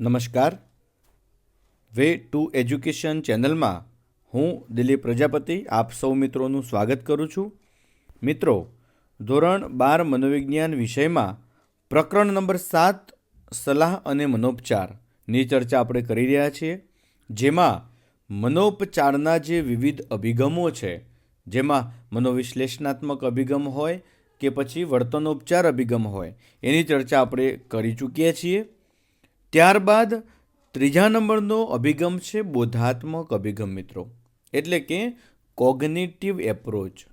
નમસ્કાર. Way to education ચેનલમાં હું દિલીપ પ્રજાપતિ, આપ સૌ મિત્રોનું સ્વાગત કરું છું. મિત્રો, ધોરણ બાર મનોવિજ્ઞાન વિષયમાં પ્રકરણ નંબર સાત, સલાહ અને મનોપચારની ચર્ચા આપણે કરી રહ્યા છીએ. જેમાં મનોપચારના જે વિવિધ અભિગમો છે, જેમાં મનોવિશ્લેષણાત્મક અભિગમ હોય કે પછી વર્તનોપચાર અભિગમ હોય, એની ચર્ચા આપણે કરી ચૂક્યા છીએ. ત્યારબાદ ત્રીજા નંબરનો અભિગમ છે બોધાત્મક અભિગમ, મિત્રો. એટલે કે કોગ્નિટિવ એપ્રોચ.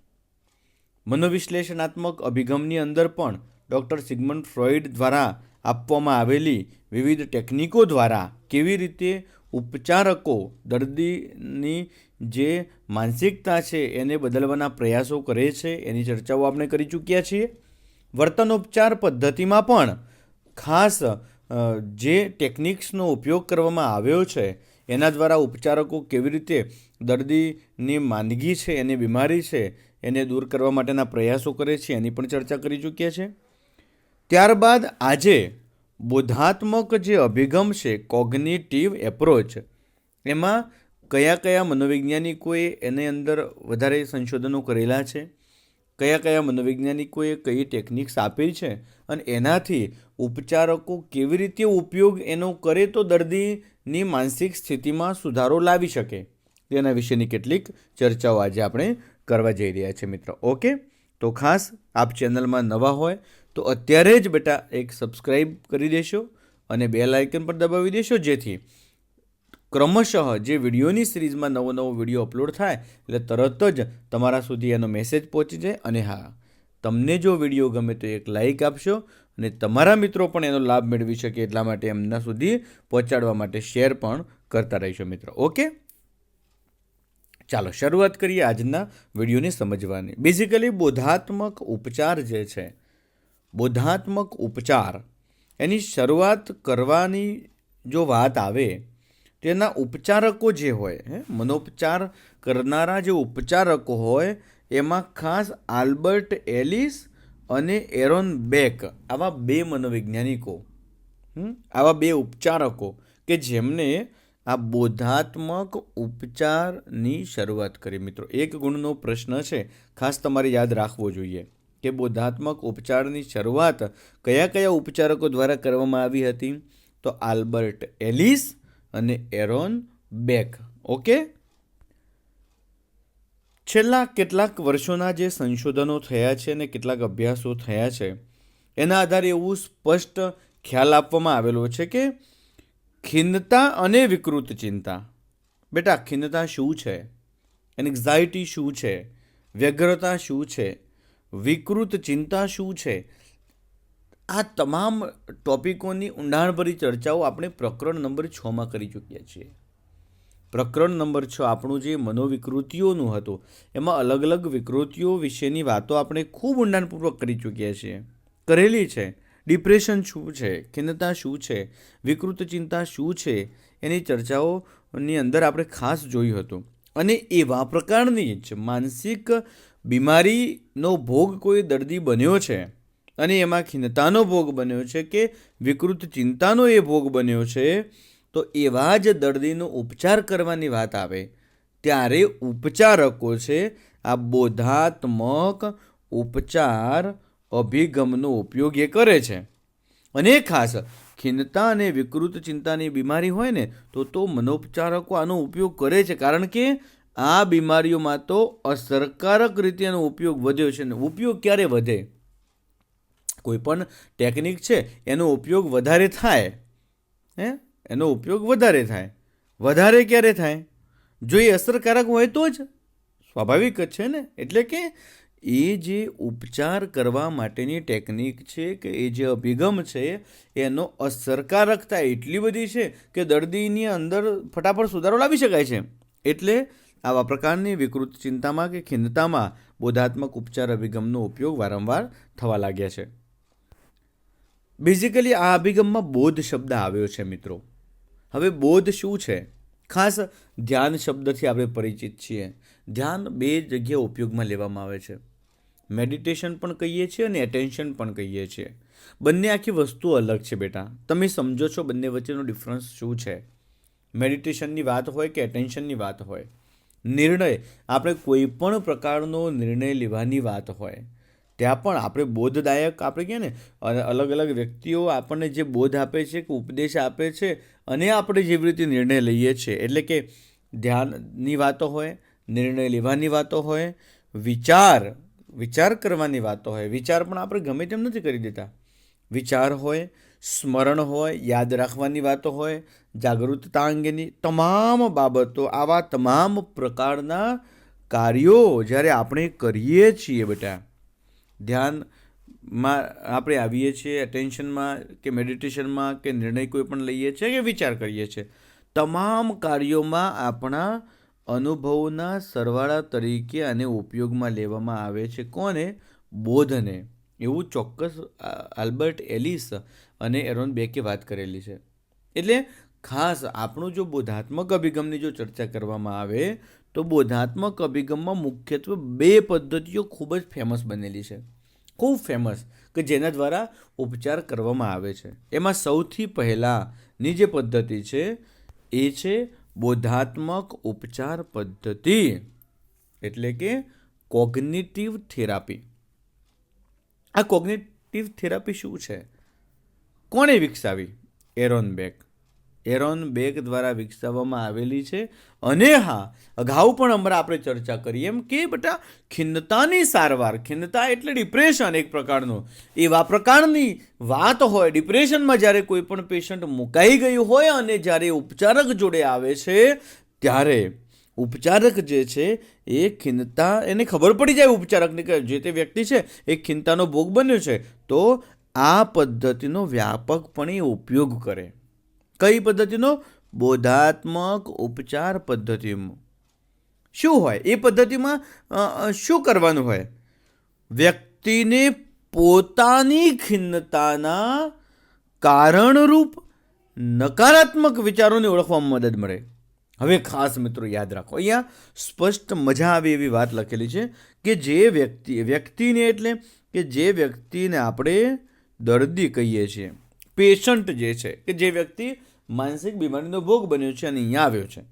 મનોવિશ્લેષણાત્મક અભિગમની અંદર પણ ડૉક્ટર સિગમન્ડ ફ્રોઈડ દ્વારા આપવામાં આવેલી વિવિધ ટેકનિકો દ્વારા કેવી રીતે ઉપચારકો દર્દીની જે માનસિકતા છે એને બદલવાના પ્રયાસો કરે છે એની ચર્ચાઓ આપણે કરી ચૂક્યા છીએ. વર્તનોપચાર પદ્ધતિમાં પણ ખાસ જે ટેકનિક્સનો ઉપયોગ કરવામાં આવ્યો છે, એના દ્વારા ઉપચારકો કેવી રીતે દર્દીની માંદગી છે, એની બીમારી છે, એને દૂર કરવા માટેના પ્રયાસો કરે છે, એની પણ ચર્ચા કરી ચૂક્યા છે. ત્યારબાદ આજે બોધાત્મક જે અભિગમ છે કોગ્નિટિવ એપ્રોચ એમાં કયા કયા મનોવૈજ્ઞાનિકોએ એની અંદર વધારે સંશોધનો કરેલા છે? કયા કયા મનોવૈજ્ઞાનિકોએ કઈ ટેકનિક્સ આપી છે અને એનાથી ઉપચારકો કેવી રીતે ઉપયોગ એનો કરે તો દર્દીની માનસિક સ્થિતિમાં સુધારો લાવી શકે. તેના વિશેની કેટલીક ચર્ચાઓ આજે આપણે કરવા જઈ રહ્યા છીએ મિત્રો. ઓકે? તો ખાસ આપ ચેનલમાં નવા હોય તો અત્યારે જ બેટા એક સબસ્ક્રાઈબ કરી દેશો અને બે લાઇકન પર દબાવી દેશો જેથી ક્રમશઃ જે વિડીયોની સિરીઝમાં નવો નવો વીડિયો અપલોડ થાય, એટલે તરત જ તમારા સુધી એનો મેસેજ પહોંચી જાય અને હા, તમને જો વીડિયો ગમે તો એક લાઈક આપશો અને તમારા મિત્રો પણ એનો લાભ મેળવી શકે એટલા માટે એમના સુધી પહોંચાડવા માટે શેર પણ કરતા રહીશો મિત્રો. ઓકે ચાલો, શરૂઆત કરીએ આજના વિડીયોને સમજવાની. બેઝિકલી બોધાત્મક ઉપચાર જે છે, બોધાત્મક ઉપચાર, એની શરૂઆત કરવાની જો વાત આવે તો એના ઉપચારકો જે હોય, હે, મનોપચાર કરનારા જે ઉપચારકો હોય, એમાં ખાસ આલ્બર્ટ એલિસ અને એરોન બેક, આવા બે મનોવૈજ્ઞાનિકો આવા બે ઉપચારકો કે જેમને આ બોધાત્મક ઉપચારની શરૂઆત કરી. મિત્રો, એક ગુણનો પ્રશ્ન છે, ખાસ તમારે યાદ રાખવો જોઈએ કે બોધાત્મક ઉપચારની શરૂઆત કયા કયા ઉપચારકો દ્વારા કરવામાં આવી હતી? તો આલ્બર્ટ એલિસ અને એરોન બેક. ઓકે? છેલ્લા કેટલાક વર્ષોના જે સંશોધનો થયા છે અને કેટલાક અભ્યાસો થયા છે, એના આધારે એવું સ્પષ્ટ ખ્યાલ આપવામાં આવેલો છે કે ખિન્નતા અને વિકૃત ચિંતા. બેટા, ખિન્નતા શું છે? એન્ઝાયટી શું છે? વ્યગ્રતા શું છે? વિકૃત ચિંતા શું છે? આ તમામ ટોપિકોની ઊંડાણભરી ચર્ચાઓ આપણે પ્રકરણ નંબર છમાં કરી ચૂક્યા છીએ. પ્રકરણ નંબર છ આપણું જે મનોવિકૃતિઓનું હતું, એમાં અલગ અલગ વિકૃતિઓ વિશેની વાતો આપણે ખૂબ ઊંડાણપૂર્વક કરી ચૂક્યા છીએ. કરેલી છે, ડિપ્રેશન શું છે, ખિન્નતા શું છે, વિકૃત ચિંતા શું છે, એની ચર્ચાઓની અંદર આપણે ખાસ જોયું હતું. અને એવા પ્રકારની જ માનસિક બીમારીનો ભોગ કોઈ દર્દી બન્યો છે. અને એમાં ખિન્નતાનો ભોગ બન્યો છે કે વિકૃત ચિંતાનો એ ભોગ બન્યો છે, તો એવા જ દર્દીનો ઉપચાર કરવાની વાત આવે. ત્યારે ઉપચારકો છે, આ બોધાત્મક ઉપચાર અભિગમનો ઉપયોગ એ કરે છે. અને ખાસ ખિન્નતા અને વિકૃત ચિંતાની બીમારી હોય ને, તો તો મનોપચારકો આનો ઉપયોગ કરે છે. કારણ કે આ બીમારીઓમાં તો અસરકારક રીતે એનો ઉપયોગ વધ્યો છે ને, ઉપયોગ ક્યારે વધે? કોઈ પણ ટેકનિક છે, એનો ઉપયોગ વધારે થાય. હે? એનો ઉપયોગ વધારે થાય. વધારે ક્યારે થાય? જો એ અસરકારક હોય તો જ. સ્વાભાવિક જ છે ને? એટલે કે એ જે ઉપચાર કરવા માટેની ટેકનિક છે કે એ જે અભિગમ છે, એનો અસરકારકતા એટલી બધી છે કે દર્દીની અંદર ફટાફટ સુધારો લાવી શકાય છે. એટલે આવા પ્રકારની વિકૃત ચિંતામાં કે ખિન્નતામાં બોધાત્મક ઉપચાર અભિગમનો ઉપયોગ વારંવાર થવા લાગ્યા છે. બેઝિકલી આ અભિગમમાં બોધ શબ્દ આવ્યો છે, મિત્રો. હવે બોધ શું છે? ખાસ ધ્યાન શબ્દથી આપણે પરિચિત છીએ. ધ્યાન બે જગ્યાએ ઉપયોગમાં લેવામાં આવે છે. મેડિટેશન પણ કહીએ છીએ અને એટેન્શન પણ કહીએ છીએ. બંને આખી વસ્તુ અલગ છે, બેટા. તમે સમજો છો બંને વચ્ચેનો ડિફરન્સ શું છે? મેડિટેશનની વાત હોય કે એટેન્શનની વાત હોય? નિર્ણય. આપણે કોઈ પણ પ્રકારનો નિર્ણય લેવાની વાત હોય. ત્યાં પણ આપણે બોધદાયક આપણે કહે ને અલગ અલગ વ્યક્તિઓ આપણને જે બોધ આપે છે કે ઉપદેશ આપે છે અને આપણે જેવી રીતે નિર્ણય લઈએ છીએ. એટલે કે ધ્યાનની વાતો હોય, નિર્ણય લેવાની વાતો હોય, વિચાર વિચાર કરવાની વાતો હોય. વિચાર પણ આપણે ગમે તેમ નથી કરી દેતા. વિચાર હોય, સ્મરણ હોય, યાદ રાખવાની વાતો હોય, જાગૃતતા અંગેની તમામ બાબતો, આવા તમામ પ્રકારના કાર્યો જ્યારે આપણે કરીએ છીએ બેટા ધ્યાનમાં આપણે આવીએ છીએ એટેન્શનમાં કે મેડિટેશનમાં કે નિર્ણય કોઈ પણ લઈએ છીએ કે વિચાર કરીએ છીએ. તમામ કાર્યોમાં આપણા અનુભવના સરવાળા તરીકે આને ઉપયોગમાં લેવામાં આવે છે. કોને? બોધને. એવું ચોક્કસ આલ્બર્ટ એલિસ અને એરોન બેકે વાત કરેલી છે. એટલે ખાસ આપણું જો બોધાત્મક અભિગમની જો ચર્ચા કરવામાં આવે તો બોધાત્મક અભિગમમાં મુખ્યત્વે બે પદ્ધતિઓ ખૂબ જ ફેમસ બનેલી છે. ખૂબ ફેમસ કે જેના દ્વારા ઉપચાર કરવામાં આવે છે. એમાં સૌથી પહેલાંની જે પદ્ધતિ છે, એ છે બોધાત્મક ઉપચાર પદ્ધતિ, એટલે કે કોગ્નિટિવ થેરાપી આ કોગ્નિટિવ થેરાપી શું છે? કોણે વિકસાવી? Aaron back. એરોન બેગ દ્વારા વિકસાવવામાં આવેલી છે. અને હા, અગાઉ પણ હમણાં આપણે ચર્ચા કરી એમ કે બેટા, ખિન્નતાની સારવાર, ખિન્નતા એટલે ડિપ્રેશન એક પ્રકારનું. એવા પ્રકારની વાત હોય ડિપ્રેશનમાં જ્યારે કોઈ પણ પેશન્ટ મુકાઈ ગયું હોય અને જ્યારે ઉપચારક જોડે આવે છે, ત્યારે ઉપચારક જે છે, એ ખિન્નતા, એને ખબર પડી જાય ઉપચારકને કે જે તે વ્યક્તિ છે, એ ખિન્નતાનો ભોગ બન્યો છે. તો આ પદ્ધતિનો વ્યાપકપણે ઉપયોગ કરે. કઈ પદ્ધતિનો? બોધાત્મક ઉપચાર પદ્ધતિમાં શું હોય? એ પદ્ધતિમાં શું કરવાનું હોય? વ્યક્તિને પોતાની ખિન્નતાના કારણરૂપ નકારાત્મક વિચારોને ઓળખવામાં મદદ મળે. હવે ખાસ મિત્રો યાદ રાખો, અહીંયા સ્પષ્ટ મજા આવે એવી વાત લખેલી છે કે જે વ્યક્તિ, વ્યક્તિને એટલે કે જે વ્યક્તિને આપણે દર્દી કહીએ છીએ, પેશન્ટ જે છે, કે જે વ્યક્તિ માનસિક બીમારીનો ભોગ બન્યો છે અને અહીંયા આવ્યો છે.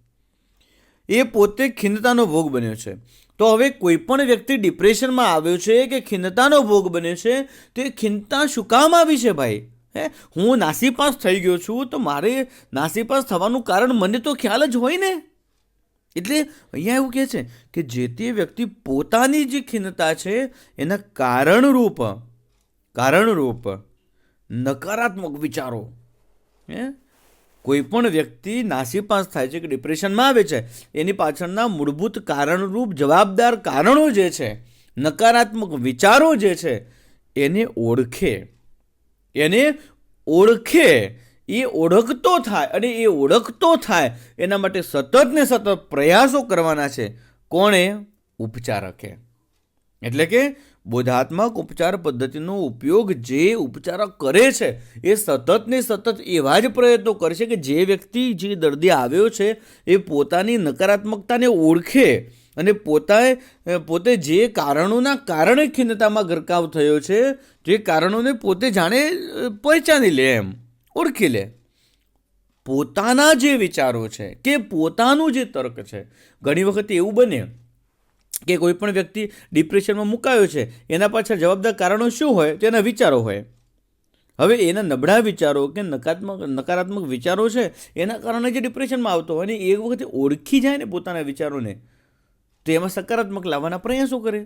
એ પોતે ખિન્નતાનો ભોગ બન્યો છે. તો હવે કોઈ પણ વ્યક્તિ ડિપ્રેશનમાં આવ્યો છે કે ખિન્નતાનો ભોગ બન્યો છે, તો એ ખિન્નતા શું કામ આવી છે ભાઈ? હે? હું નાસીપાસ થઈ ગયો છું, તો મારે નાસીપાસ થવાનું કારણ મને તો ખ્યાલ જ હોય ને? એટલે અહીંયા એવું કહે છે કે જે તે વ્યક્તિ પોતાની જે ખિન્નતા છે, એના કારણરૂપ કારણરૂપ નકારાત્મક વિચારો, હે? કોઈ પણ વ્યક્તિ નાસીપાસ થાય છે કે ડિપ્રેશનમાં આવે છે, એની પાછળના મૂળભૂત કારણરૂપ જવાબદાર કારણો જે છે, નકારાત્મક વિચારો જે છે, એને ઓળખે. એને ઓળખે. એ ઓળખતો થાય અને એ ઓળખતો થાય, એના માટે સતત ને સતત પ્રયાસો કરવાના છે. કોણે? ઉપચારકે. એટલે કે બોધાત્મક ઉપચાર પદ્ધતિનો ઉપયોગ જે ઉપચારક કરે છે, એ સતત ને સતત એવા જ પ્રયત્નો કરશે કે જે વ્યક્તિ જે દર્દી આવ્યો છે, એ પોતાની નકારાત્મકતાને ઓળખે અને પોતાએ પોતે જે કારણોના કારણે ખિન્નતામાં ગરકાવ થયો છે, જે કારણોને પોતે જાણે પહેચાની લે એમ, ઓળખી લે. પોતાના જે વિચારો છે કે પોતાનું જે તર્ક છે, ઘણી વખત એવું બને કે કોઈ પણ વ્યક્તિ ડિપ્રેશનમાં મુકાયો છે, એના પાછળ જવાબદાર કારણો શું હોય તો એના વિચારો હોય. હવે એના નબળા વિચારો કે નકારાત્મક નકારાત્મક વિચારો છે, એના કારણે જે ડિપ્રેશનમાં આવતો હોય ને એક વખતે ઓળખી જાય ને પોતાના વિચારોને, તો એમાં સકારાત્મક લાવવાના પ્રયાસો કરે.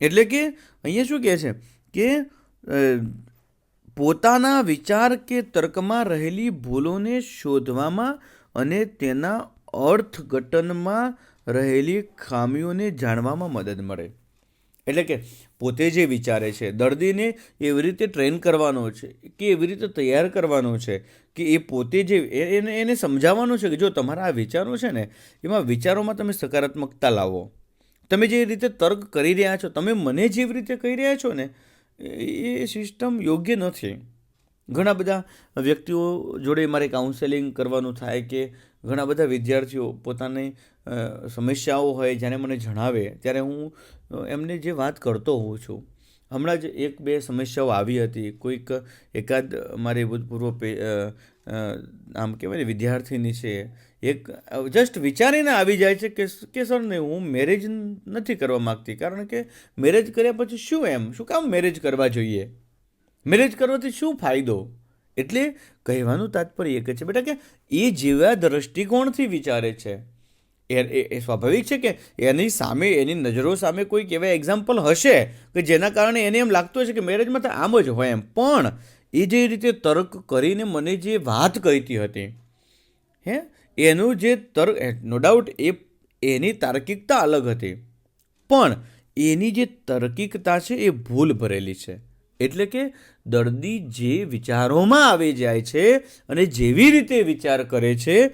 એટલે કે અહીંયા શું કહે છે કે પોતાના વિચાર કે તર્કમાં રહેલી ભૂલોને શોધવામાં અને તેના અર્થઘટનમાં રહેલી ખામીઓને જાણવામાં મદદ મળે. એટલે કે પોતે જે વિચારે છે, દર્દીને એવી રીતે ટ્રેન કરવાનો છે, કે એવી રીતે તૈયાર કરવાનો છે, કે એ પોતે જે એને એને સમજાવવાનું છે કે જો તમારા આ વિચારો છે ને, એમાં વિચારોમાં તમે સકારાત્મકતા લાવો. તમે જે રીતે તર્ક કરી રહ્યા છો, તમે મને જેવી રીતે કહી રહ્યા છો ને, એ સિસ્ટમ યોગ્ય નથી. ઘણા બધા વ્યક્તિઓ જોડે મારે કાઉન્સેલિંગ કરવાનું થાય કે ઘણા બધા વિદ્યાર્થીઓ પોતાની સમસ્યાઓ હોય જ્યારે મને જણાવે, ત્યારે હું એમને જે વાત કરતો હોઉં છું, હમણાં જ એક બે સમસ્યાઓ આવી હતી. કોઈક એકાદ મારી ભૂતપૂર્વ આમ કહેવાય ને, વિદ્યાર્થીની છે. એક જસ્ટ વિચારીને આવી જાય છે કે કે સર નહીં હું મેરેજ નથી કરવા માગતી. કારણ કે મેરેજ કર્યા પછી શું એમ? શું કામ મેરેજ કરવા જોઈએ? મેરેજ કરવાથી શું ફાયદો? એટલે કહેવાનું તાત્પર્ય એક જ છે. બેટા કે એ જેવા દ્રષ્ટિકોણથી વિચારે છે. એ સ્વાભાવિક છે કે એની સામે, એની નજરો સામે કોઈક એવા એક્ઝામ્પલ હશે કે જેના કારણે એને એમ લાગતું હશે કે મેરેજમાં તો આમ જ હોય એમ. પણ એ જે રીતે તર્ક કરીને મને જે વાત કહીતી હતી, હે, એનું જે તર્ક નો ડાઉટ એ એની તાર્કિકતા અલગ હતી. પણ એની જે તાર્કિકતા છે એ ભૂલ ભરેલી છે. એટલે કે દર્દી જે વિચારોમાં આવી જાય છે અને જેવી રીતે વિચાર કરે છે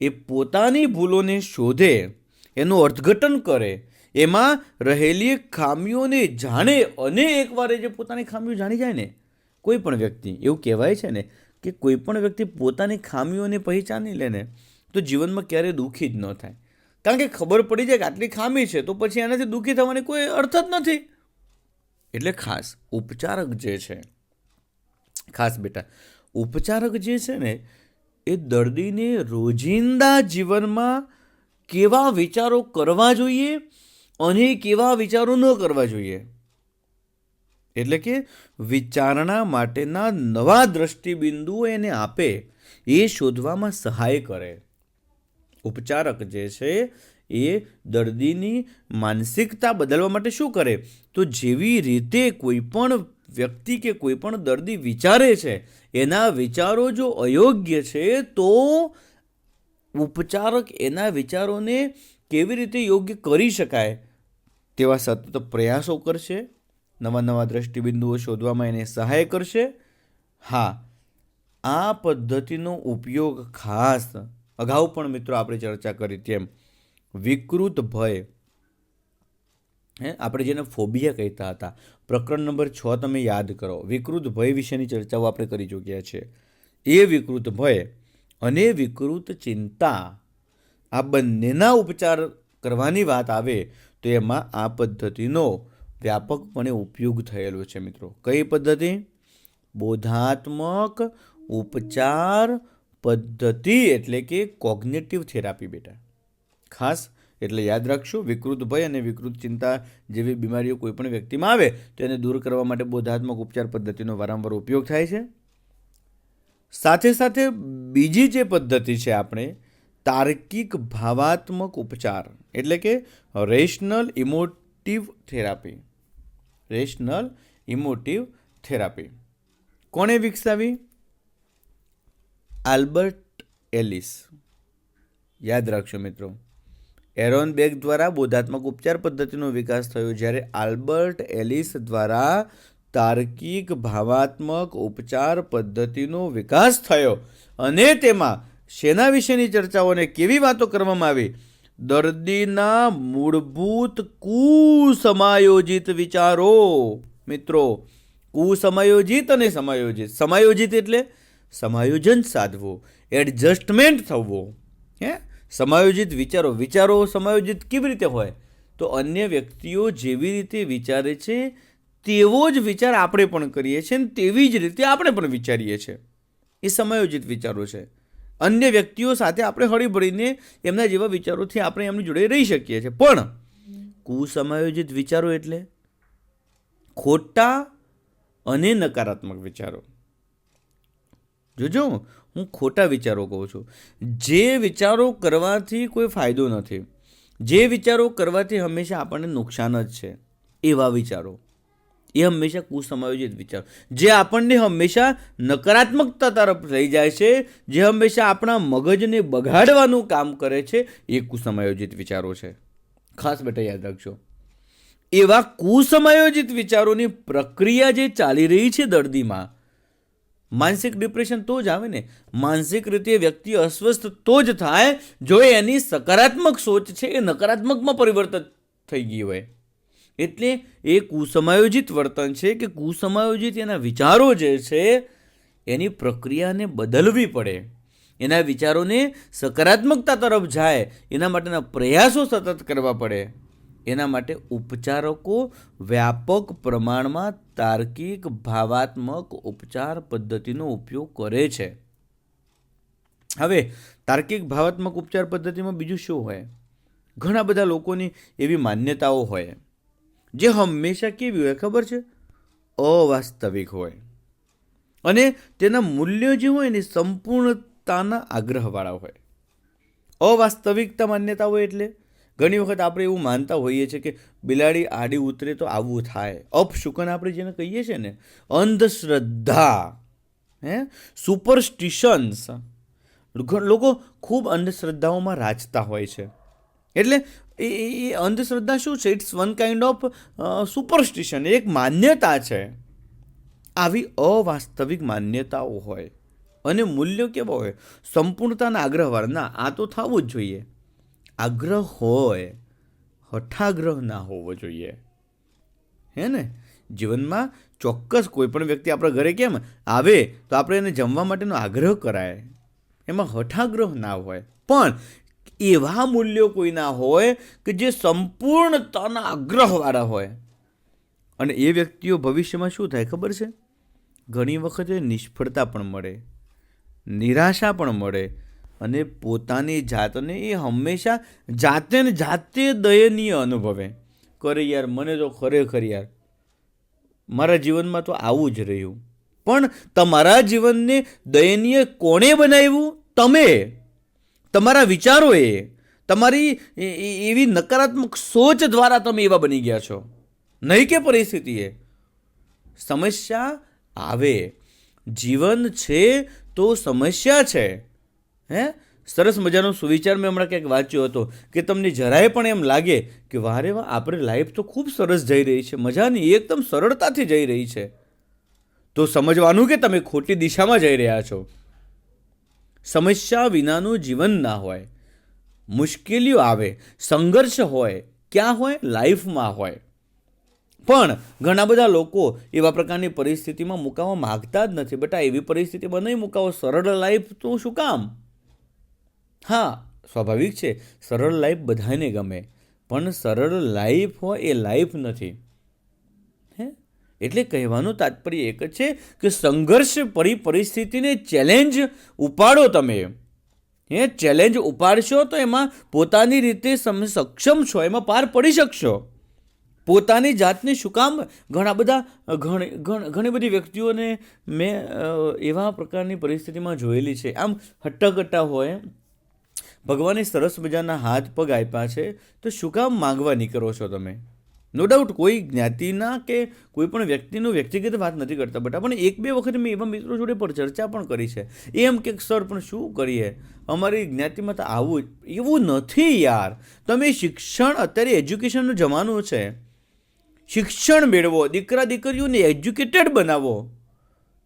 એ પોતાની ભૂલોને શોધે, એનું અર્થઘટન કરે, એમાં રહેલી ખામીઓને જાણે અને એકવાર જે પોતાની ખામીઓ જાણી જાય ને, કોઈ પણ વ્યક્તિ, એવું કહેવાય છે ને, કે કોઈ પણ વ્યક્તિ પોતાની ખામીઓને પહેચાની લે ને, તો જીવનમાં ક્યારેય દુઃખી જ ન થાય. કારણ કે ખબર પડી જાય કે આટલી ખામી છે, તો પછી એનાથી દુઃખી થવાની કોઈ અર્થ જ નથી. એટલે ખાસ ઉપચારક જે છે, ખાસ બેટા, ઉપચારક જે છે ને એ દર્દીને રોજિંદા જીવનમાં કેવા વિચારો કરવા જોઈએ અને કેવા વિચારો ન કરવા જોઈએ? એટલે કે વિચારણા માટેના નવા દ્રષ્ટિબિંદુઓ એને આપે, એ શોધવામાં સહાય કરે. ઉપચારક જે છે, એ દર્દીની માનસિકતા બદલવા માટે શું કરે? તો જેવી રીતે કોઈ પણ વ્યક્તિ કે કોઈ પણ દર્દી વિચારે છે, એના વિચારો જો અયોગ્ય છે, તો ઉપચારક એના વિચારોને કેવી રીતે યોગ્ય કરી શકાય? તેવા સતત પ્રયાસો કરશે, નવા નવા દ્રષ્ટિબિંદુઓ શોધવામાં એને સહાય કરશે. હા, આ પદ્ધતિનો ઉપયોગ ખાસ, અગાઉ પણ મિત્રો આપણે ચર્ચા કરી તેમ વિકૃત ભય. હે, આપણે જેને ફોબિયા કહેતા હતા પ્રકરણ નંબર છ તમે યાદ કરો. વિકૃત ભય વિશેની ચર્ચાઓ આપણે કરી ચૂક્યા છે. એ વિકૃત ભય અને વિકૃત ચિંતા આ બંનેના ઉપચાર કરવાની વાત આવે તો એમાં આ પદ્ધતિનો વ્યાપકપણે ઉપયોગ થયેલો છે મિત્રો. કઈ પદ્ધતિ? બોધાત્મક ઉપચાર પદ્ધતિ એટલે કે કોગ્નેટિવ થેરાપી બેટા. ખાસ એટલે યાદ રાખશો, વિકૃત ભય અને વિકૃત ચિંતા જેવી બીમારીઓ કોઈપણ વ્યક્તિમાં આવે, તો એને દૂર કરવા માટે બોધાત્મક ઉપચાર પદ્ધતિનો વારંવાર ઉપયોગ થાય છે. સાથે સાથે બીજી જે પદ્ધતિ છે આપણે, તાર્કિક ભાવાત્મક ઉપચાર, એટલે કે rational emotive therapy. Rational emotive therapy. કોણે વિકસાવી? Albert Ellis. યાદ રાખશો મિત્રો. એરોન બેગ દ્વારા બોધાત્મક ઉપચાર પદ્ધતિનો વિકાસ થયો, જ્યારે આલ્બર્ટ એલિસ દ્વારા તાર્કિક ભાવાત્મક ઉપચાર પદ્ધતિનો વિકાસ થયો. અને તેમાં શેના વિશેની ચર્ચાઓને કેવી વાતો કરવામાં આવી? દર્દીના મૂળભૂત કુસમાયોજિત વિચારો. મિત્રો, કુસમાયોજિત અને સમાયોજિત. સમાયોજિત એટલે સમાયોજન સાધવું, એડજસ્ટમેન્ટ થવું. હે? સમાયોજિત વિચારો વિચારો સમાયોજિત કેવી રીતે હોય? તો અન્ય વ્યક્તિઓ જેવી રીતે વિચારે છે, તેવો જ વિચાર આપણે પણ કરીએ છીએ અને તેવી જ રીતે આપણે પણ વિચારીએ છીએ. એ સમાયોજિત વિચારો છે. અન્ય વ્યક્તિઓ સાથે આપણે હળીભળીને એમના જેવા વિચારોથી આપણે એમની જોડે રહી શકીએ છીએ. પણ કુસમાયોજિત વિચારો એટલે ખોટા અને નકારાત્મક વિચારો. જોજો હું ખોટા વિચારો કહું છું. જે વિચારો કરવાથી કોઈ ફાયદો નથી. જે વિચારો કરવાથી હંમેશા આપણને નુકસાન જ છે. એવા વિચારો. એ હંમેશા કુસમાયોજિત વિચારો. જે આપણને હંમેશા નકારાત્મકતા તરફ લઈ જાય છે, જે હંમેશા આપણા મગજને બગાડવાનું કામ કરે છે, એ કુસમાયોજિત વિચારો છે. ખાસ બેટા યાદ રાખજો. એવા કુસમાયોજિત વિચારોની પ્રક્રિયા જે ચાલી રહી છે દર્દીમાં માનસિક ડિપ્રેશન તો જ આવે ને. માનસિક રીતે વ્યક્તિ અસ્વસ્થ તો જ થાય જો એની સકારાત્મક સોચ છે, એ નકારાત્મકમાં પરિવર્તન થઈ ગઈ હોય. એટલે એ કુસમાયોજિત વર્તન છે કે કુસમાયોજિત એના વિચારો જે છે, એની પ્રક્રિયાને બદલવી પડે. એના વિચારોને સકારાત્મકતા તરફ જાય, એના માટેના પ્રયાસો સતત કરવા પડે. એના માટે ઉપચારકો વ્યાપક પ્રમાણમાં તાર્કિક, ભાવાત્મક ઉપચાર પદ્ધતિનો ઉપયોગ કરે છે. હવે, તાર્કિક, ભાવાત્મક ઉપચાર પદ્ધતિમાં બીજું શું હોય? ઘણા બધા લોકોની એવી માન્યતાઓ હોય, જે હંમેશા કેવી હોય ખબર છે? અવાસ્તવિક હોય. અને તેના મૂલ્યો જે હોય ને સંપૂર્ણતાના આગ્રહવાળા હોય. અવાસ્તવિકતા માન્યતા હોય એટલે ઘણી વખત આપણે એવું માનતા હોઈએ છીએ કે બિલાડી આડી ઉતરે તો આવું થાય. અપશુકન આપણે જેને કહીએ છીએ ને, અંધશ્રદ્ધા, હે? સુપરસ્ટિશન્સ લોકો ખૂબ અંધશ્રદ્ધાઓમાં રાજતા હોય છે. એટલે એ એ અંધશ્રદ્ધા શું છે? It's one kind of superstition એક માન્યતા છે. આવી અવાસ્તવિક માન્યતાઓ હોય. અને મૂલ્યો કેવા હોય? સંપૂર્ણતાના આગ્રહવાર ના આ તો થવું જ જોઈએ. આગ્રહ હોય, હઠાગ્રહ ના હોવો જોઈએ. હે ને? જીવનમાં ચોક્કસ કોઈપણ વ્યક્તિ આપણા ઘરે કેમ આવે, તો આપણે એને જમવા માટેનો આગ્રહ કરાય. એમાં હઠાગ્રહ ના હોય. પણ એવા મૂલ્યો કોઈના હોય કે જે સંપૂર્ણતાના આગ્રહવાળા હોય. અને એ વ્યક્તિઓ ભવિષ્યમાં શું થાય ખબર છે? ઘણી વખતે નિષ્ફળતા પણ મળે, નિરાશા પણ મળે અને પોતાની જાતને એ હંમેશા જાતે ને જાતે દયનીય અનુભવે. કરે યાર, મને તો ખરેખર યાર, મારા જીવનમાં તો આવું જ રહ્યું. પણ તમારા જીવનને દયનીય કોણે બનાવ્યું? તમે. તમારા વિચારોએ તમારી એવી નકારાત્મક સોચ દ્વારા તમે એવા બની ગયા છો. નહીં કે પરિસ્થિતિએ સમસ્યા આવે. જીવન છે તો સમસ્યા છે. હે? સરસ મજાનો સુવિચાર મેં હમણાં ક્યાંક વાંચ્યો હતો કે તમને જરાય પણ એમ લાગે કે વારે વાહ, આપણે લાઈફ તો ખૂબ સરસ જઈ રહી છે, મજાની, એકદમ સરળતાથી જઈ રહી છે. તો સમજવાનું કે તમે ખોટી દિશામાં જઈ રહ્યા છો? સમસ્યા વિનાનું જીવન ના હોય, મુશ્કેલીઓ આવે, સંઘર્ષ હોય, ક્યાં હોય? લાઈફમાં હોય. પણ ઘણા બધા લોકો એવા પ્રકારની પરિસ્થિતિમાં મુકાવા માગતા જ નથી, બેટા એવી પરિસ્થિતિમાં નહીં મુકાવો, સરળ લાઈફ તો શું કામ? હા. સ્વાભાવિક છે, સરળ લાઈફ બધાને ગમે, પણ સરળ લાઈફ હોય એ લાઈફ નથી. હે? એટલે કહેવાનું તાત્પર્ય એક જ છે કે સંઘર્ષ પરી પરિસ્થિતિને ચેલેન્જ ઉપાડો તમે. હે ચેલેન્જ ઉપાડશો તો એમાં પોતાની રીતે તમે સક્ષમ છો, એમાં પાર પડી શકશો. પોતાની જાતને શું કામ? ઘણા બધા, ઘણી બધી વ્યક્તિઓને મેં એવા પ્રકારની પરિસ્થિતિમાં જોયેલી છે. આમ હટ્ટાકટ્ટા હોય ભગવાને સરસ મજાના હાથ પગ આપ્યા છે, તો શું કામ માગવા નીકળો છો તમે? નો ડાઉટ કોઈ જ્ઞાતિના કે કોઈ પણ વ્યક્તિનું વ્યક્તિગત વાત નથી કરતા બટ પણ એક બે વખત મેં એવા મિત્રો જોડે પણ ચર્ચા પણ કરી છે. એમ કે, સર, પણ શું કરીએ? અમારી જ્ઞાતિમાં તો આવું જ." એવું નથી યાર. તમે શિક્ષણ અત્યારે એજ્યુકેશનનો જમાનો છે. શિક્ષણ મેળવો, દીકરા દીકરીઓને એજ્યુકેટેડ બનાવો.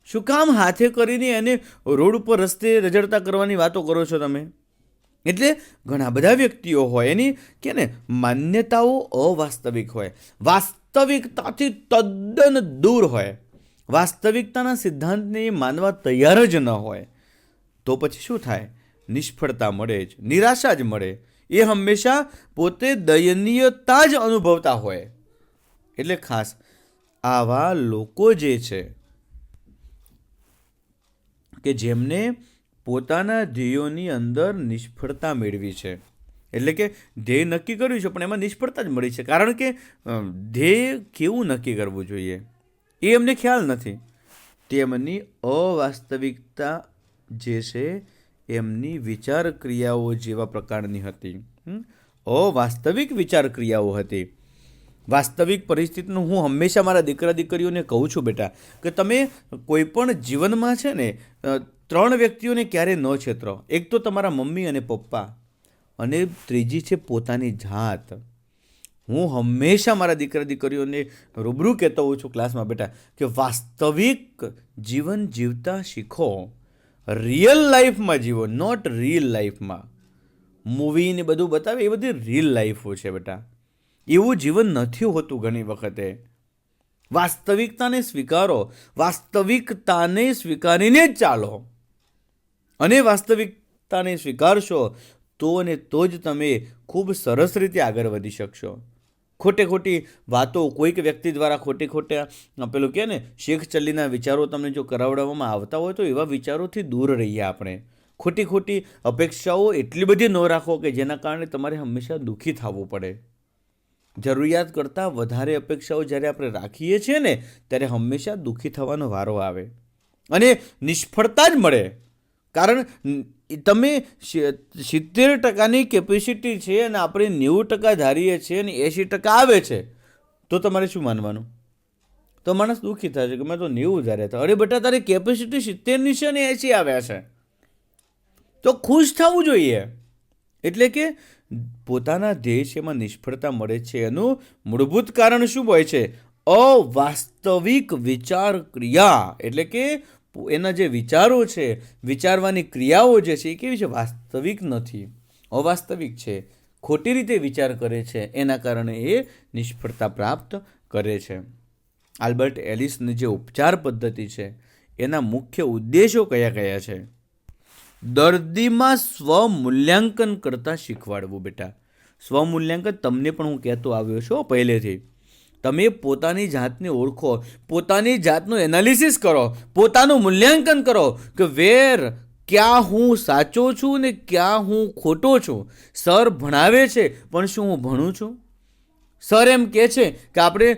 શું કામ હાથે કરીને એને રોડ ઉપર રસ્તે રજડતા કરવાની વાતો કરો છો તમે? એટલે ઘણા બધા વ્યક્તિઓ હોય એની કે ને માન્યતાઓ અવાસ્તવિક હોય. વાસ્તવિકતાથી તદ્દન દૂર હોય. વાસ્તવિકતાના સિદ્ધાંતને માનવા તૈયાર જ ન હોય. તો પછી શું થાય? નિષ્ફળતા મળે જ, નિરાશા જ મળે. એ હંમેશા પોતે દયનીયતા જ અનુભવતા હોય. એટલે ખાસ આવા લોકો જે છે, કે જેમને પોતાના ધ્યેયોની અંદર નિષ્ફળતા મેળવી છે. એટલે કે ધ્યેય નક્કી કર્યું છે, પણ એમાં નિષ્ફળતા જ મળી છે. કારણ કે ધ્યેય કેવું નક્કી કરવું જોઈએ? એ એમને ખ્યાલ નથી. તેમની અવાસ્તવિકતા જે છે, એમની વિચાર ક્રિયાઓ જેવા પ્રકારની હતી. અવાસ્તવિક વિચાર ક્રિયાઓ હતી. વાસ્તવિક પરિસ્થિતિનું હું હંમેશા મારા દીકરા દીકરીઓને કહું છું બેટા, કે તમે કોઈપણ જીવનમાં છે ને ત્રણ વ્યક્તિઓને ક્યારે ન છેતરો. એક તો તમારા મમ્મી અને પપ્પા અને ત્રીજી છે પોતાની જાત. હું હંમેશા મારા દીકરા દીકરીઓને રૂબરૂ કહેતો હોઉં છું ક્લાસમાં બેટા, કે વાસ્તવિક જીવન જીવતા શીખો. રિયલ લાઈફમાં જીવો નોટ રિયલ લાઈફમાં મૂવી ને બધું બતાવે, એ બધી રીલ લાઈફો છે બેટા. એવું જીવન નથી હોતું ઘણી વખતે. વાસ્તવિકતાને સ્વીકારો, વાસ્તવિકતાને સ્વીકારીને જ ચાલો. અને વાસ્તવિકતાને સ્વીકારશો તો અને તો જ તમે ખૂબ સરસ રીતે આગળ વધી શકશો. ખોટે ખોટી વાતો કોઈક વ્યક્તિ દ્વારા ખોટે ખોટા પેલું કહે ને, શેખ ચલ્લીના વિચારો તમને જો કરાવડાવવામાં આવતા હોય તો એવા વિચારોથી દૂર રહીએ આપણે. ખોટી ખોટી અપેક્ષાઓ એટલી બધી ન રાખો કે જેના કારણે તમારે હંમેશા દુઃખી થવું પડે. જરૂરિયાત કરતાં વધારે અપેક્ષાઓ જ્યારે આપણે રાખીએ છીએ ને, ત્યારે હંમેશા દુઃખી થવાનો વારો આવે. અને નિષ્ફળતા જ મળે. કારણ તમે સિત્તેર ટકાની કેપેસિટી છે અને આપણે નેવું ટકા ધારીએ છીએ અને એંશી ટકા આવે છે, તો તમારે શું માનવાનું? તો માણસ દુઃખી થાય છે કે મેં તો નેવું ધારે હતા. અરે બેટા, તારી કેપેસિટી સિત્તેરની છે અને એંશી આવ્યા છે. તો ખુશ થવું જોઈએ. એટલે કે પોતાના ધ્યેયમાં નિષ્ફળતા મળે છે એનું મૂળભૂત કારણ શું હોય છે? અવાસ્તવિક વિચાર ક્રિયા એટલે કે એના જે વિચારો છે, વિચારવાની ક્રિયાઓ જે છે એ કેવી છે? વાસ્તવિક નથી. અવાસ્તવિક છે. ખોટી રીતે વિચાર કરે છે. એના કારણે એ નિષ્ફળતા પ્રાપ્ત કરે છે. આલ્બર્ટ એલિસની જે ઉપચાર પદ્ધતિ છે, એના મુખ્ય ઉદ્દેશો કયા કયા છે? દર્દીમાં સ્વમૂલ્યાંકન કરતાં શીખવાડવું બેટા. સ્વમૂલ્યાંકન તમને પણ હું કહેતો આવ્યો છું પહેલેથી. તમે પોતાની જાતને ઓળખો, પોતાની જાતનું એનાલિસિસ કરો, પોતાનું મૂલ્યાંકન કરો કે વેર ક્યાં હું સાચો છું ને ક્યાં હું ખોટો છું. સર ભણાવે છે, પણ શું હું ભણું છું? સર એમ કહે છે કે આપણે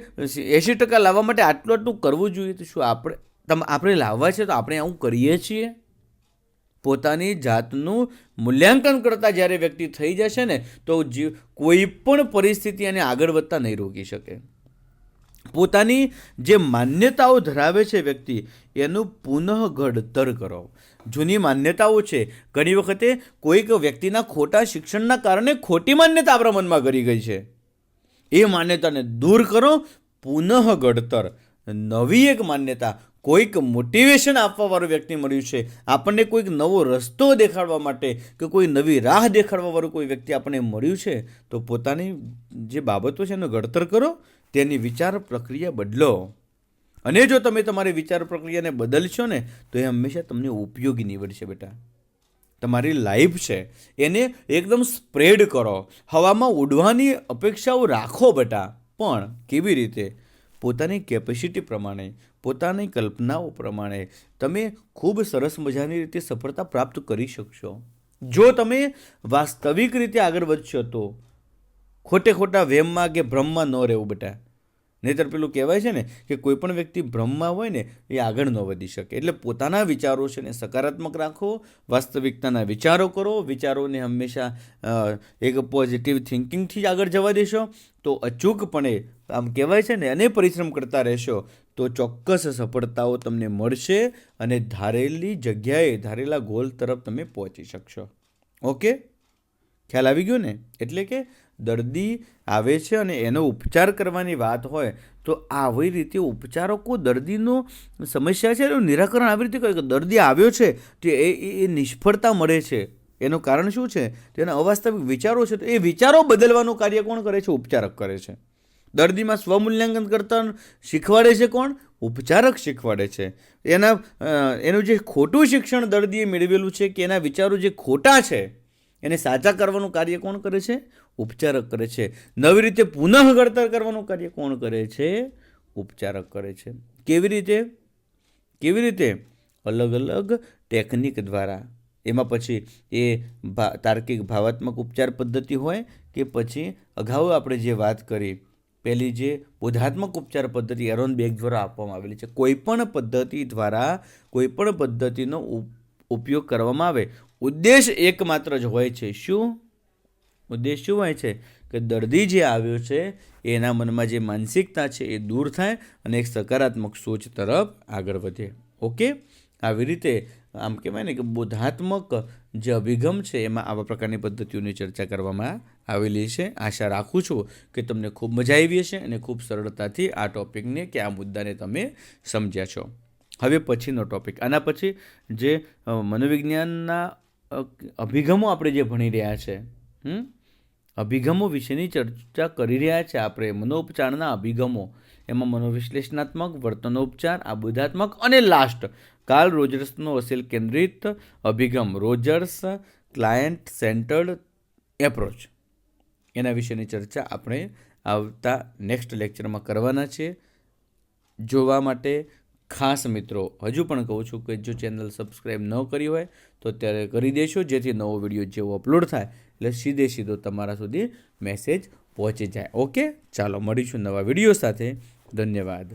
એંશી ટકા લાવવા માટે આટલું આટલું કરવું જોઈએ તો શું આપણે, તમે આપણે લાવવા છે તો આપણે આવું કરીએ છીએ? પોતાની જાતનું મૂલ્યાંકન કરતાં જ્યારે વ્યક્તિ થઈ જશે ને, તો જીવ કોઈ પણ પરિસ્થિતિ એને આગળ વધતા નહીં રોકી શકે. પોતાની જે માન્યતાઓ ધરાવે છે વ્યક્તિ, એનું પુનઃ ઘડતર કરો. જૂની માન્યતાઓ છે, ઘણી વખતે કોઈક વ્યક્તિના ખોટા શિક્ષણના કારણે ખોટી માન્યતા આપણા મનમાં કરી ગઈ છે. એ માન્યતાને દૂર કરો પુનઃ ઘડતર નવી એક માન્યતા કોઈક મોટિવેશન આપવાવાળું વ્યક્તિ મળ્યું છે, આપણને કોઈક નવો રસ્તો દેખાડવા માટે કે કોઈ નવી રાહ દેખાડવાવાળું કોઈ વ્યક્તિ આપણને મળ્યું છે, તો પોતાની જે બાબતો છે એનું ઘડતર કરો, તેની વિચાર પ્રક્રિયા બદલો. અને જો તમે તમારી વિચાર પ્રક્રિયાને બદલશો ને, તો એ હંમેશા તમને ઉપયોગી નીવડશે બેટા. તમારી લાઈફ છે, એને એકદમ સ્પ્રેડ કરો. હવામાં ઉડવાની અપેક્ષાઓ રાખો બેટા. પણ કેવી રીતે? પોતાની કેપેસિટી પ્રમાણે. પોતાની કલ્પનાઓ પ્રમાણે તમે ખૂબ સરસ મજાની રીતે સફળતા પ્રાપ્ત કરી શકશો. જો તમે વાસ્તવિક રીતે આગળ વધશો તો ખોટે ખોટા વેમમાં કે ભ્રમમાં ન રહેવું બેટા. નહીતર પેલું કહેવાય છે ને કે કોઈ પણ વ્યક્તિ ભ્રમમાં હોય ને એ આગળ ન વધી શકે. એટલે પોતાના વિચારો છે ને સકારાત્મક રાખો, વાસ્તવિકતાના વિચારો કરો. વિચારોને હંમેશા એક પોઝિટિવ થિંકિંગથી જ આગળ જવા દેશો. તો અચૂકપણે, આમ કહેવાય છે ને, અને પરિશ્રમ કરતા રહેશો. તો ચોક્કસ સફળતાઓ તમને મળશે અને ધારેલી જગ્યાએ ધારેલા ગોલ તરફ તમે પહોંચી શકશો. ઓકે ખ્યાલ આવી ગયો ને? એટલે કે દર્દી આવે છે અને એનો ઉપચાર કરવાની વાત હોય, તો આવી રીતે ઉપચારકો દર્દીનો સમસ્યા છે એનું નિરાકરણ આવી રીતે કરે કે દર્દી આવ્યો છે, તો એ એ નિષ્ફળતા મળે છે. એનું કારણ શું છે? તેના અવાસ્તવિક વિચારો છે, તો એ વિચારો બદલવાનું કાર્ય કોણ કરે છે? ઉપચારક કરે છે. દર્દીમાં સ્વમૂલ્યાંકન કરતા શીખવાડે છે કોણ? ઉપચારક શીખવાડે છે. એના એનું જે ખોટું શિક્ષણ દર્દીએ મેળવેલું છે કે એના વિચારો જે ખોટા છે, એને સાચા કરવાનું કાર્ય કોણ કરે છે? ઉપચારક કરે છે. નવી રીતે પુનઃ ઘડતર કરવાનું કાર્ય કોણ કરે છે? ઉપચારક કરે છે. કેવી રીતે? કેવી રીતે? અલગ અલગ ટેકનિક દ્વારા. એમાં પછી એ તાર્કિક ભાવાત્મક ઉપચાર પદ્ધતિ હોય કે પછી અગાઉ આપણે જે વાત કરી પહેલી જે બોધાત્મક ઉપચાર પદ્ધતિ એરોન બેગ દ્વારા આપવામાં આવેલી છે કોઈપણ પદ્ધતિ દ્વારા કોઈપણ પદ્ધતિનો ઉપયોગ કરવામાં આવે. ઉદ્દેશ એકમાત્ર જ હોય છે શું? ઉદ્દેશ શું હોય છે? કે દર્દી જે આવ્યો છે, એના મનમાં જે માનસિકતા છે એ દૂર થાય અને એક સકારાત્મક સોચ તરફ આગળ વધે. ઓકે? આવી રીતે આમ કહેવાય ને કે બોધાત્મક જે અભિગમ છે, એમાં આવા પ્રકારની પદ્ધતિઓની ચર્ચા કરવામાં આવેલી છે. આશા રાખું છું કે તમને ખૂબ મજા આવી હશે અને ખૂબ સરળતાથી આ ટોપિકને કે આ મુદ્દાને તમે સમજ્યા છો. હવે પછીનો ટોપિક. આના પછી જે મનોવિજ્ઞાનના અભિગમો આપણે જે ભણી રહ્યા છે અભિગમો વિશેની ચર્ચા કરી રહ્યા છે આપણે. મનોપચારના અભિગમો. એમાં મનોવિશ્લેષણાત્મક, વર્તનોપચાર, આબુધાત્મક અને લાસ્ટ, કાર્લ રોજર્સનો અસેલ કેન્દ્રિત અભિગમ. Rogers client centred approach. એના વિશેની ચર્ચા આપણે આવતા નેક્સ્ટ લેક્ચરમાં કરવાના છે જોવા માટે ખાસ મિત્રો, હજુ પણ કહું છું કે જો ચેનલ સબસ્ક્રાઈબ ન કરી હોય, તો અત્યારે કરી દેશો, જેથી નવો વીડિયો જેવો અપલોડ થાય, એટલે સીધે સીધો તમારા સુધી મેસેજ પહોંચી જાય. ઓકે ચાલો, મળીશું નવા વીડિયો સાથે. ધન્યવાદ.